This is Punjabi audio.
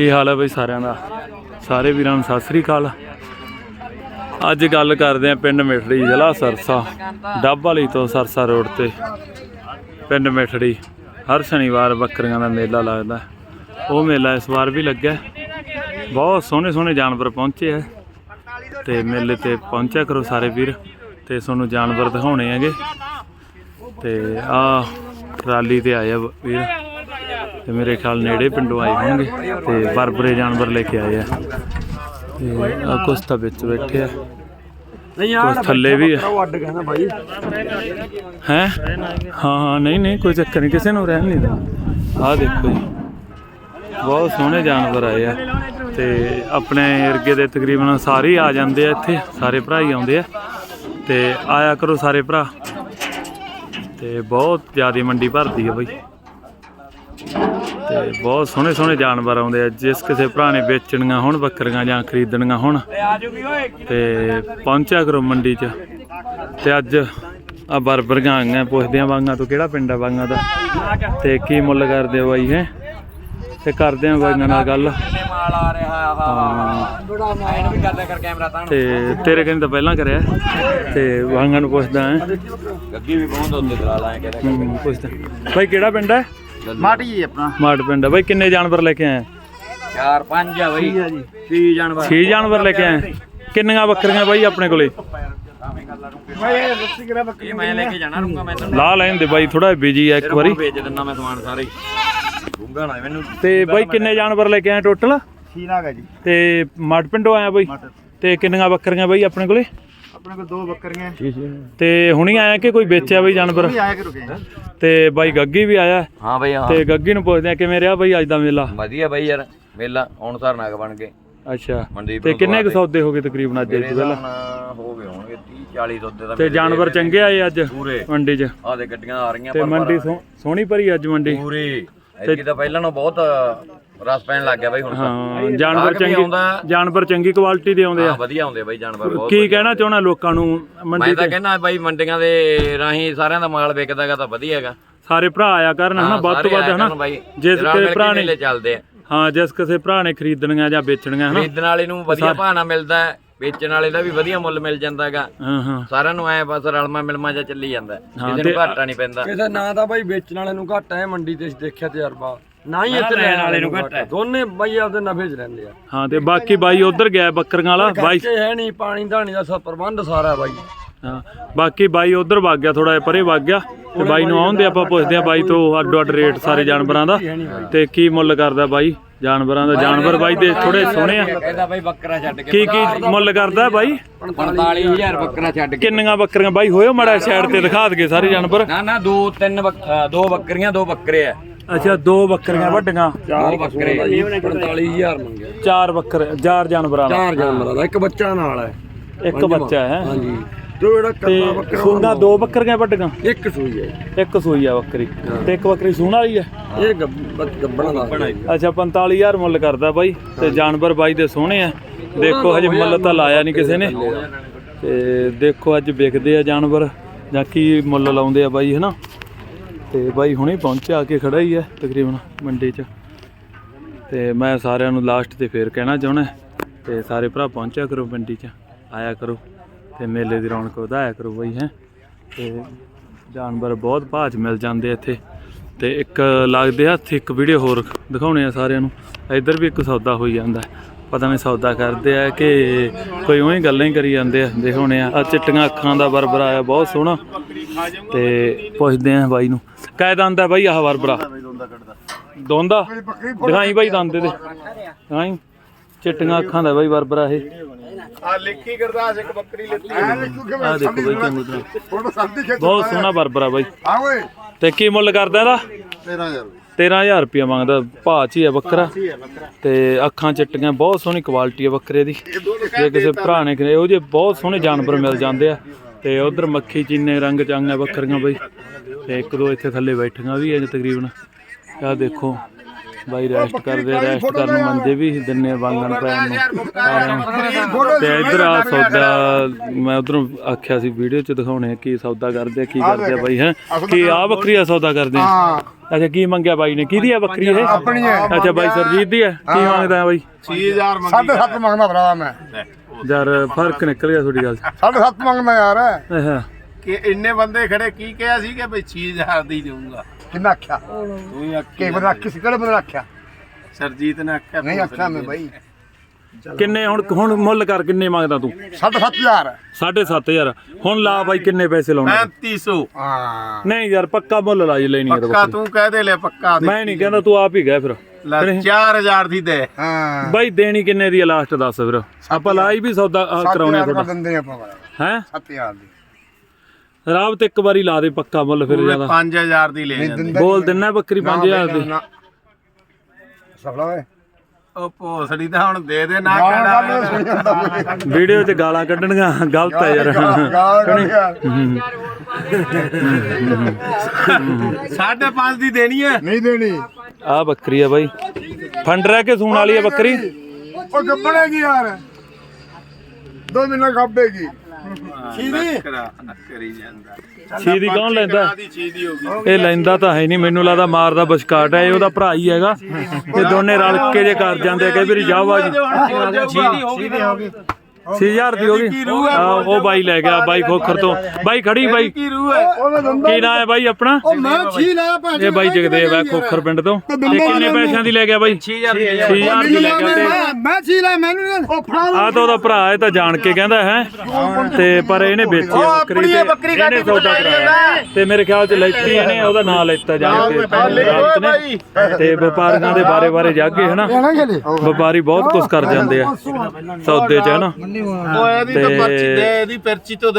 ਕੀ ਹਾਲ ਹੈ ਬਈ ਸਾਰਿਆਂ ਦਾ? ਸਾਰੇ ਵੀਰਾਂ ਨੂੰ ਸਤਿ ਸ੍ਰੀ ਅਕਾਲ। ਅੱਜ ਗੱਲ ਕਰਦੇ ਆਂ ਪਿੰਡ ਮਿਠੜੀ ਜ਼ਿਲ੍ਹਾ ਸਰਸਾ, ਡੱਬ ਵਾਲੀ ਤੋਂ ਸਰਸਾ ਰੋਡ ਤੇ। ਪਿੰਡ ਮਿਠੜੀ, ਹਰ ਸ਼ਨੀਵਾਰ ਬੱਕਰੀਆਂ ਦਾ ਮੇਲਾ ਲੱਗਦਾ। ਉਹ ਮੇਲਾ ਇਸ ਵਾਰ ਵੀ ਲੱਗਿਆ। ਬਹੁਤ ਸੋਹਣੇ ਸੋਹਣੇ ਜਾਨਵਰ ਪਹੁੰਚੇ ਹੈ ਤੇ ਮੇਲੇ ਤੇ ਪਹੁੰਚਿਆ ਕਰੋ ਸਾਰੇ ਵੀਰ, ਤੇ ਤੁਹਾਨੂੰ ਜਾਨਵਰ ਦਿਖਾਉਣੇ ਹੈਗੇ। ਤੇ ਆ ਟਰਾਲੀ ਤੇ ਆਏ ਆ ਵੀਰ। ਤੇ ਮੇਰੇ ਖਿਆਲ ਨੇੜੇ ਪਿੰਡੋਂ ਆਏ ਹੋਣਗੇ ਤੇ ਬਰਬਰੇ ਜਾਨਵਰ ਲੈ ਕੇ ਆਏ ਆ। ਤੇ ਆ ਕੁਛ ਤਾਂ ਵਿੱਚ ਬੈਠੇ ਆ। ਨਹੀਂ ਕੁਛ ਥੱਲੇ ਵੀ ਆ। ਉਹ ਅੱਡ ਨਾ ਬਾਈ। ਹੈ? ਹਾਂ ਹਾਂ ਨਹੀਂ ਨਹੀਂ ਕੋਈ ਚੱਕਰ ਨਹੀਂ ਕਿਸੇ ਨੂੰ ਰਹਿਣ ਨਹੀਂ ਦਾ ਆਹ ਦੇਖੋ ਜੀ। ਬਹੁਤ ਸੋਹਣੇ ਜਾਨਵਰ ਆਏ ਆ। ਤੇ ਆਪਣੇ ਇਰਗੇ ਦੇ ਤਕਰੀਬਨ ਸਾਰੇ ਆ ਜਾਂਦੇ ਆ ਇੱਥੇ ਸਾਰੇ ਭਰਾ ਹੀ ਆਉਂਦੇ ਆ। ਤੇ ਆਇਆ ਕਰੋ ਸਾਰੇ ਭਰਾ। ਤੇ ਬਹੁਤ ਜ਼ਿਆਦਾ ਮੰਡੀ ਭਰਦੀ ਆ ਬਈ। ਤੇ ਬਹੁਤ ਸੋਹਣੇ ਸੋਹਣੇ ਜਾਨਵਰ ਆਉਂਦੇ ਆ ਜਿਸ ਕਿਸੇ ਭਰਾ ਨੇ ਵੇਚਣੀਆਂ ਹੁਣ ਬੱਕਰੀਆਂ ਜਾਂ ਖਰੀਦਣੀਆਂ ਹੁਣ। ਤੇ ਪਹੁੰਚਿਆ ਕਰੋ ਮੰਡੀ 'ਚ। ਤੇ ਅੱਜ ਆ ਬਰਬਰੀਆਂ ਆਈਆਂ ਪੁੱਛਦੇ ਆ ਬਾਂਗਾ ਤੋਂ ਕਿਹੜਾ ਪਿੰਡ ਆ ਬਾਂਗਾ ਦਾ? ਤੇ ਕੀ ਮੁੱਲ ਕਰਦੇ ਹੋ ਬਾਈ ਹੈ? ਤੇ ਕਰਦੇ ਆ ਬਾਈਆਂ ਨਾਲ ਗੱਲ। ਕਿੰਨੇ ਮਾਲ ਆ ਰਿਹਾ ਆ ਹਾਂ। ਬੜਾ ਮਾਲ ਇਹਨੂੰ ਵੀ ਗੱਲ ਕਰ ਕੈਮਰਾ ਤਾਂ ਤੇ ਤੇਰੇ ਕਹਿੰਦੇ ਤਾਂ ਪਹਿਲਾਂ ਕਰਿਆ ਤੇ ਬਾਂਗਾ ਨੂੰ ਪੁੱਛਦਾ ਹੈ? ਗੱਗੀ ਵੀ ਬਹੁਤ ਹੁੰਦੇ ਦਲਾ ਲਾਏ ਕਹਿੰਦੇ ਹੂੰ, ਪੁੱਛਦਾ। ਬਾਈ ਕਿਹੜਾ ਪਿੰਡ ਹੈ ਮਾਟੀ ਜੀ ਆਪਣਾ। ਮਾੜ ਪਿੰਡ ਹੈ ਬਾਈ ਕਿੰਨੇ ਜਾਨਵਰ ਲੈ ਕੇ ਆਏ? ਚਾਰ ਪੰਜ ਆ ਬਈ। ਜੀ। ਕੀ ਜਾਨਵਰ। 6 ਜਾਨਵਰ ਲੈ ਕੇ ਆਏ। ਕਿੰਨੀਆਂ ਬੱਕਰੀਆਂ ਬਾਈ ਆਪਣੇ ਕੋਲੇ? ਇਹ ਮੈਂ ਲੈ ਕੇ ਜਾਣਾ ਰੂੰਗਾ ਮੈਂ ਤੈਨੂੰ। ਲਾ ਲੈਣ ਦੇ ਬਾਈ ਥੋੜਾ ਬਿਜ਼ੀ ਆ ਇੱਕ ਵਾਰੀ। ਵੇਚ ਦਿੰਦਾ ਮੈਂ ਸਮਾਨ ਸਾਰੇ ਰੂੰਗਾ ਨਾ ਮੈਨੂੰ। ਤੇ ਬਾਈ ਕਿੰਨੇ ਜਾਨਵਰ ਲੈ ਕੇ ਆਏ ਟੋਟਲ ਸੀਨਾ ਗਾ ਜੀ। ਤੇ ਮੜ ਪਿੰਡੋਂ ਆਇਆ ਬਾਈ? ਤੇ ਕਿੰਨੀਆਂ ਬੱਕਰੀਆਂ ਬਾਈ ਆਪਣੇ ਕੋਲੇ? ਆਪਣੇ ਕੋਲ ਦੋ ਬੱਕਰੀਆਂ ਤੇ ਹੁਣੀ ਆਇਆ ਕਿ ਕੋਈ ਵੇਚਿਆ ਬਾਈ ਜਾਨਵਰ? ਵੀ ਆਇਆ ਤੇ ਬਾਈ ਗੱਗੀ ਵੀ ਆਇਆ। ਹਾਂ ਬਈ ਹਾਂ। ਤੇ ਗੱਗੀ ਨੂੰ ਪੁੱਛਦੇ ਆ ਕਿਵੇਂ ਰਿਹਾ ਬਾਈ ਅੱਜ ਦਾ ਮੇਲਾ? ਵਧੀਆ ਬਈ ਯਾਰ ਮੇਲਾ ਹੁਣ ਸਾਰ ਨਾਗ ਬਣ ਗਏ। ਅੱਛਾ। ਮਨਦੀਪ ਤੇ ਨੂੰ ਕਿੰਨੇ ਕੁ ਸੌਦੇ ਹੋ ਗਏ ਤਕਰੀਬਨ ਅੱਜ ਮੇਰੇ ਤੋਂ ਪਹਿਲਾਂ? ਹੋ ਗਏ ਹੋਣਗੇ 30 40 ਦੁੱਧ ਦਾ ਤੇ ਜਾਨਵਰ ਚੰਗੇ ਆਏ ਅੱਜ ਪੂਰੇ। ਮੰਡੀ 'ਚ? ਆਹ ਦੇ ਗੱਡੀਆਂ ਆ ਰਹੀਆਂ ਤੇ ਮੰਡੀ ਸੋਹ- ਸੋਹਣੀ ਭਰੀ ਅੱਜ ਮੰਡੀ। ਪੂਰੀ। ਐਤਕੀ ਤਾਂ ਪਹਿਲਾਂ ਨਾਲੋਂ ਬਹੁਤ ਰਸ ਪੈਣ ਲੱਗ ਗਿਆ ਬਈ ਹੁਣ ਤਾਂ। ਹਾਂ ਜਾਨਵਰ ਗਾਹਕ ਵੀ ਚੰਗੀ ਆਉਂਦਾ। ਜਾਨਵਰ ਚੰਗੀ ਕੁਆਲਿਟੀ ਦੇ ਆਉਂਦੇ ਹਾਂ ਆ ਵਧੀਆ ਹੁੰਦੇ ਬਈ ਜਾਨਵਰ ਬਹੁਤ ਕੀ ਕਹਿਣਾ ਚਾਹਣਾ ਲੋਕਾਂ ਨੂੰ? ਮੰਡੀ ਮੈਂ ਤਾਂ ਤੇ ਕਹਿੰਦਾ ਬਾਈ ਮੰਡੀਆਂ ਦੇ ਰਾਹੀਂ ਸਾਰਿਆਂ ਦਾ ਮਾਲ ਵਿਕਦਾਗਾ ਤਾਂ ਵਧੀਆ ਹੈਗਾ। ਸਾਰੇ ਭਰਾ ਆਇਆ ਕਰਨ ਹਨਾ? ਵੱਧ ਤੋਂ ਸਾਰੇ ਵੱਧ ਆਇਆ ਹਨਾ? ਬਾਈ। ਜਿਸ ਰਲ ਕਿਸੇ ਮਿਲ ਕੇ ਭਰਾ ਨੇ ਮੇਲੇ ਚੱਲਦੇ ਆ। ਹਾਂ ਜਿਸ ਕਿਸੇ ਭਰਾ ਨੇ ਖਰੀਦਣੀਆਂ ਜਾਂ ਵੇਚਣੀਆਂ ਹਨਾ? ਖਰੀਦਣ ਵਾਲੇ ਨੂੰ ਵਧੀਆ ਭਾਅ ਨਾਲ ਮਿਲਦਾ ਹੈ। ਵੇਚਣ ਵਾਲੇ ਦਾ ਵੀ ਵਧੀਆ ਮੁੱਲ ਮਿਲ ਜਾਂਦਾ ਹੈਗਾ ਹਾਂ ਹਾਂ। ਸਾਰਿਆਂ ਨੂੰ ਐ ਬਸ ਰਲਮਾ ਮਿਲਮਾ ਜਿਹਾ ਚੱਲੀ ਜਾਂਦਾ। ਹੈ। ਕਿਸੇ ਨੂੰ ਘਾਟਾ ਨਹੀਂ ਪੈਂਦਾ। ਕਿਸੇ ਨਾ ਤਾਂ ਬਾਈ ਵੇਚਣ ਵਾਲੇ ਨੂੰ ਘੱਟ ਹੈ ਮੰਡੀ ਤੇ ਅਸੀਂ ਦੇਖਿਆ ਤਜਰਬਾ। ਨਾ ਹੀ ਇੱਥੇ ਲੈਣ ਵਾਲੇ ਨੂੰ ਘੱਟ ਹੈ। ਦੋਨੇ ਬਾਈ ਆਪਦੇ ਨਫੇ 'ਚ ਰਹਿੰਦੇ ਆ। ਹਾਂ ਤੇ ਬਾਕੀ ਬਾਈ ਉਧਰ ਗਿਆ ਬੱਕਰੀਆਂ ਵਾਲਾ ਬਾਈ ਖਰਚੇ ਹੈ ਨਹੀਂ ਪਾਣੀ ਧਾਣੀ ਦਾ ਸਭ ਪ੍ਰਬੰਧ ਸਾਰਾ ਬਾਈ। ਹਾਂ ਬਾਕੀ ਬਾਈ ਉਧਰ ਵਗ ਗਿਆ ਥੋੜਾ ਜਿਹਾ ਪਰੇ ਵਗ ਗਿਆ। ਤੇ ਬਾਈ ਨੂੰ ਆਉਂਦੇ ਆਪਾਂ ਪੁੱਛਦੇ ਆ ਬਾਈ ਤੋਂ ਅੱਡੋ ਅੱਡ ਰੇਟ ਸਾਰੇ ਜਾਨਵਰਾਂ ਦਾ। ਤੇ ਕੀ ਮੁੱਲ ਕਰਦਾ ਬਾਈ? ਜਾਨਵਰਾਂ ਦਾ ਜਾਨਵਰ ਬਾਈ ਦੇ ਥੋੜੇ ਸੋਹਣੇ ਆ। ਕਹਿੰਦਾ ਬਾਈ ਬੱਕਰਾ ਛੱਡ ਕੇ ਕੀ ਕੀ ਮੁੱਲ ਕਰਦਾ ਬਾਈ? 45000 ਬੱਕਰਾ ਛੱਡ ਕੇ। ਕਿੰਨੀਆਂ ਬੱਕਰੀਆਂ? ਬਾਈ ਹੋਇਓ ਮੜਾ ਸਾਈਡ ਤੇ ਦਿਖਾ ਦਗੇ ਸਾਰੇ ਜਾਨਵਰ। ਨਾ ਨਾ ਦੋ ਤਿੰਨ ਦੋ ਬੱਕਰੀਆਂ ਦੋ ਬੱਕਰੇ ਆ। ਅੱਛਾ ਦੋ ਬੱਕਰੀਆਂ ਵੱਡੀਆਂ। ਦੋ ਬੱਕਰੇ 45000 ਮੰਗਿਆ। ਚਾਰ ਬੱਕਰ ਚਾਰ ਜਾਨਵਰਾਂ ਦਾ। ਚਾਰ ਜਾਨਵਰਾਂ ਦਾ ਇੱਕ ਬੱਚਾ ਨਾਲ ਹੈ। ਇੱਕ ਬੱਚਾ ਹੈ। ਹਾਂਜੀ। ਤੇ ਉਹ ਜਿਹੜਾ ਤੇ ਕੱਲਾ ਬੱਕਰਾ ਸੂਣਾ ਦੋ ਬੱਕਰੀਆਂ ਵੱਡੀਆਂ? ਇੱਕ ਸੂਈ ਹੈ ਇੱਕ ਸੂਈ ਆ ਬੱਕਰੀ। ਤੇ ਇੱਕ ਬੱਕਰੀ ਸੂਣ ਵਾਲੀ ਆ ਇਹ ਗੱਬਣਾ ਦਾ। ਅੱਛਾ 45000 ਮੁੱਲ ਕਰਦਾ ਬਾਈ। ਤੇ ਜਾਨਵਰ ਬਾਈ ਦੇ ਸੋਹਣੇ ਆ। ਦੇਖੋ ਹਜੇ ਮੁੱਲ ਤਾਂ ਲਾਇਆ ਨਹੀਂ ਕਿਸੇ ਨੇ। ਤੇ ਦੇਖੋ ਅੱਜ ਵਿਕਦੇ ਆ ਜਾਨਵਰ। ਜਾਂ ਕੀ ਮੁੱਲ ਲਾਉਂਦੇ ਆ ਬਾਈ ਹਨਾ? ਤੇ ਬਾਈ ਹੁਣੇ ਪਹੁੰਚਿਆ, ਆ ਕੇ ਖੜਾ ਹੀ ਹੈ ਤਕਰੀਬਨ ਮੰਡੀ 'ਚ। ਤੇ ਮੈਂ ਸਾਰਿਆਂ ਨੂੰ ਲਾਸਟ ਤੇ ਫੇਰ ਕਹਿਣਾ ਚਾਹੁੰਦਾ ਤੇ ਸਾਰੇ ਭਰਾ ਪਹੁੰਚਿਆ ਕਰੋ ਮੰਡੀ 'ਚ, ਆਇਆ ਕਰੋ ਤੇ ਮੇਲੇ ਦੀ ਰੌਣਕ ਵਧਾਇਆ ਕਰੋ ਬਾਈ, ਹੈ। ਤੇ ਜਾਨਵਰ ਬਹੁਤ ਭਾਅ 'ਚ ਮਿਲ ਜਾਂਦੇ ਇੱਥੇ। ਤੇ ਇੱਕ ਲੱਗਦੇ ਹੱਥ, ਇੱਕ ਵੀਡੀਓ ਹੋਰ ਦਿਖਾਉਣੇ ਆ ਸਾਰਿਆਂ ਨੂੰ। ਇੱਧਰ ਵੀ ਇੱਕ ਸੌਦਾ ਹੋਈ ਜਾਂਦਾ ਪਤਾ ਨਹੀਂ ਸੌਦਾ ਕਰਦੇ ਆ ਕਿ ਕੋਈ ਉਹੀ ਗੱਲਾਂ ਹੀ ਕਰੀ ਜਾਂਦੇ ਆ। ਦਿਖਾਉਣੇ ਆ। ਆ ਚਿੱਟੀਆਂ ਅੱਖਾਂ ਦਾ ਬਰਬਰ ਆਇਆ, ਬਹੁਤ ਸੋਹਣਾ। ਤੇ ਪੁੱਛਦੇ ਆ ਬਾਈ ਨੂੰ ਕਾਇ ਦੰਦ ਬਾਈ ਆਹ ਬਰਬਰਾ ਦੋਂਦਾ ਦਿਖਾਈ ਬਾਈ ਦੰਦ ਦੇ। ਦਿਖਾਈ ਚਿੱਟੀਆਂ ਅੱਖਾਂ ਦਾ ਬਾਈ ਬਰਬਰਾ ਇਹ। ਆ ਲਿਖੀ ਕਰਦਾਸ ਇੱਕ ਬੱਕਰੀ ਲੈਤੀ ਆ ਦੇਖੋ ਬਾਈ ਕਿੰਨੀ ਤਰ੍ਹਾਂ। ਬਹੁਤ ਸੋਹਣਾ ਬਰਬਰਾ ਬਾਈ। ਆ ਓਏ। ਤੇ ਕੀ ਮੁੱਲ ਕਰਦਾ ਇਹਦਾ? 13000 13000 ਰੁਪਇਆ ਮੰਗਦਾ। ਭਾਅ ਚ ਹੀ ਆ ਬੱਕਰਾ। ਤੇ ਅੱਖਾਂ ਚਿੱਟੀਆਂ ਬਹੁਤ ਸੋਹਣੀ ਕੁਆਲਿਟੀ ਆ ਬੱਕਰੇ ਦੀ। ਜੇ ਕਿਸੇ ਭਰਾ ਨੇ ਕਰੇ ਉਹ ਜੇ ਬਹੁਤ ਸੋਹਣੇ ਜਾਨਵਰ ਮਿਲ ਜਾਂਦੇ ਆ। ਤੇ ਉਧਰ ਮੱਖੀ ਚੀਨੇ ਰੰਗ ਚਾਂਗਾ ਬੱਕਰੀਆਂ ਬਈ। ਤੇ ਇੱਕ ਦੋ ਇੱਥੇ ਥੱਲੇ ਬੈਠੀਆਂ ਵੀ ਐ ਤਕਰੀਬਨ। ਆਹ ਦੇਖੋ ਬਾਈ ਰੈਸਟ ਕਰਦੇ ਆ ਰੈਸਟ ਕਰਨ ਮੰਜੇ ਵੀ ਦਿੰਨੇ ਵਾਂਗਣ ਪੈਣ ਨੂੰ। ਤੇ ਇਧਰ ਆ ਸੌਦਾ ਮੈਂ ਉਧਰੋਂ ਆਖਿਆ ਸੀ ਵੀਡੀਓ ਚ ਦਿਖਾਉਣੇ ਆ ਕੀ ਸੌਦਾ ਕਰਦੇ ਆ ਕੀ ਕਰਦੇ ਆ ਬਾਈ ਹੈ? ਕੀ ਆ ਬੱਕਰੀ ਸੌਦਾ ਕਰਦੇ ਆ? ਹਾਂ। ਅੱਛਾ ਕੀ ਮੰਗਿਆ ਬਾਈ ਨੇ? ਕਿਹਦੀ ਆ ਬੱਕਰੀ ਇਹ? ਆਪਣੀ ਹੈ ਅੱਛਾ ਬਾਈ ਸਰਜੀਤ ਦੀ ਹੈ ਕੀ ਮੰਗਦਾ ਬਾਈ? 6000 ਮੰਗੀ ਸਾਢੇ ਸੱਤ ਮੰਗਦਾ ਭਰਾ ਮੈਂ। ਯਾਰ ਫ਼ਰਕ ਨਿਕਲ ਗਿਆ ਤੁਹਾਡੀ ਗੱਲ। 'ਚ। ਸਾਢੇ ਸੱਤ ਮੰਗਦਾ ਯਾਰ। ਅੱਛਾ ਕਿ ਇੰਨੇ ਬੰਦੇ ਖੜੇ ਕੀ ਕਿਹਾ ਸੀ ਕਿ ਬਈ 6000 ਦੀ ਦੇਊਂਗਾ ਕਿੰਨਾ ਆਖਿਆ? ਤੂੰ ਹੀ ਆਖੀ ਕਿ ਬੰਦਾ ਆਖੀ ਸੀ? ਕਿਹੜੇ ਬੰਦੇ ਨੇ ਆਖਿਆ? ਸਰਜੀਤ ਨੇ ਆਖਿਆ ਨਹੀਂ ਆਖਿਆ ਮੈਂ ਬਾਈ। ਕਿੰਨੇ ਹੁਣ ਹੁਣ ਮੁੱਲ ਕਰ ਕਿੰਨੇ ਮੰਗਦਾ ਤੂੰ? ਸਾਢੇ ਸੱਤ ਹਜ਼ਾਰ। 7500 ਹੁਣ ਲਾ ਬਾਈ ਕਿੰਨੇ ਪੈਸੇ ਲਾਉਣੇ? 3500 ਹਾਂ। ਨਹੀਂ ਯਾਰ ਪੱਕਾ ਮੁੱਲ ਲਾ ਜੀ ਲੈਣੀ ਹੈ ਪੱਕਾ। ਤੂੰ ਕਹਿ ਦੇ ਲੈ ਪੱਕਾ ਮੈਂ ਨਹੀਂ ਕਹਿੰਦਾ ਤੂੰ ਆਪ ਹੀ ਗਏ ਫਿਰ। ਲੈ 4000 ਦੀ ਦੇ। ਹਾਂ। ਬਾਈ ਦੇਣੀ ਕਿੰਨੇ ਦੀ ਲਾਸਟ ਦੱਸ ਫਿਰ। ਆਪਾਂ ਲਾਈ ਵੀ ਸੌਦਾ ਕਰਾਉਣੇ ਤੁਹਾਡਾ। ਦਿੰਦੇ ਆਪਾਂ ਹੈ? 7000 ਦੀ। ਰਾਬ ਤੇ ਇੱਕ ਵਾਰੀ ਲਾ ਦੇ ਪੱਕਾ ਮੁੱਲ ਫਿਰ ਜ਼ਿਆਦਾ। 5000 ਦੀ ਲੈ ਜਾਂਦੇ। ਦਿੰਦਾ ਬੋਲ ਦਿੰਨਾ ਬੱਕਰੀ 5000 ਦੀ। ਸਫਲਾ ਵੇ ਉਹ ਭੋਸੜੀ ਤਾਂ ਹੁਣ ਦੇ ਦੇ ਨਾ ਵੀਡੀਓ 'ਚ ਗਾਲਾਂ ਕੱਢਣੀਆਂ ਗਲਤ ਹੈ। ਯਾਰ ਸਾਢੇ ਪੰਜ ਦੀ ਦੇਣੀ ਹੈ। ਨਹੀਂ ਦੇਣੀ। ਆ ਬੱਕਰੀ ਆ ਬਾਈ। ਫੰਡ ਰਹਿ ਕੇ ਸੂਣ ਵਾਲੀ ਆ ਬੱਕਰੀ। ਉਹ ਗੱਬੜੇਗੀ ਯਾਰ। ਦੋ ਮਹੀਨੇ ਗੱਬੇਗੀ। ਸੀਦੀ ਕਰਾ ਕਰੀ ਜਾਂਦਾ। ਛੀਦੀ ਕੌਣ ਲੈਂਦਾ? ਹੋ ਗਈ। ਇਹ ਲੈਂਦਾ ਤਾਂ ਹੈ ਨਹੀਂ ਮੈਨੂੰ ਲੱਗਦਾ ਮਾਰਦਾ ਬਸਕਾਟ ਹੈ ਇਹ ਉਹਦਾ ਭਰਾ ਹੀ ਹੈਗਾ। ਇਹ ਦੋਨੇ ਰਲ ਕੇ ਜੇ ਕਰ ਜਾਂਦੇ ਆ ਕਈ ਵਾਰੀ ਜਾਵਾਜ ਚੀਜ਼ ਹੋ ਗਈ। 6000 ਦੀ ਹੋ ਗਈ। ਆ ਉਹ ਬਾਈ ਲੈ ਗਿਆ ਬਾਈ ਖੋਖਰ ਤੋਂ। ਬਾਈ ਖੜੀ ਬਾਈ। ਕੀ ਰੂਹ ਹੈ? ਕੀ ਨਾਂ ਹੈ ਬਾਈ ਆਪਣਾ? ਉਹ ਮੈਂ ਛੀ ਲਾਇਆ ਭਾਜੀ ਇਹ ਬਾਈ ਜਗਦੇਵ ਹੈ ਖੋਖਰ ਪਿੰਡ ਤੋਂ। ਇਹ ਕਿੰਨੇ ਪੈਸਿਆਂ ਦੀ ਲੈ ਗਿਆ ਬਾਈ? 6000 ਦੀ 6000 ਦੀ ਲੈ ਗਿਆ ਤੇ ਮੈਂ ਛੀ ਲਾਇਆ ਮੈਨੂੰ ਨੀ- ਉਹ ਫੜਾ ਆ ਤਾਂ ਉਹਦਾ ਭਰਾ ਇਹ ਤਾਂ ਜਾਣ ਕੇ ਕਹਿੰਦਾ ਹੈ। ਤੇ ਪਰ ਇਹਨੇ ਵੇਚੀ ਬੱਕਰੀ ਤੇ ਇਹਨੇ ਸੌਦਾ ਕਰਾਇਆ। ਤੇ ਮੇਰੇ ਖਿਆਲ ਚ ਲੈਤੀ ਇਹਨੇ ਉਹਦਾ ਨਾਂ ਲੈਤਾ ਜਾਣ ਕੇ। ਤੇ ਵਪਾਰੀਆਂ ਦੇ ਬਾਰੇ ਬਾਰੇ ਜਾਗੇ ਹਨਾ? ਵਪਾਰੀ ਬਹੁਤ ਕੁਝ ਕਰ ਜਾਂਦੇ ਆ। ਸੌਦੇ ਚ ਹਨਾ? ਉਹ ਇਹਦੀ ਤਾਂ ਪਰਚੀ ਦੇ ਇਹਦੀ ਪਰਚੀ ਤੋਂ ਦੇ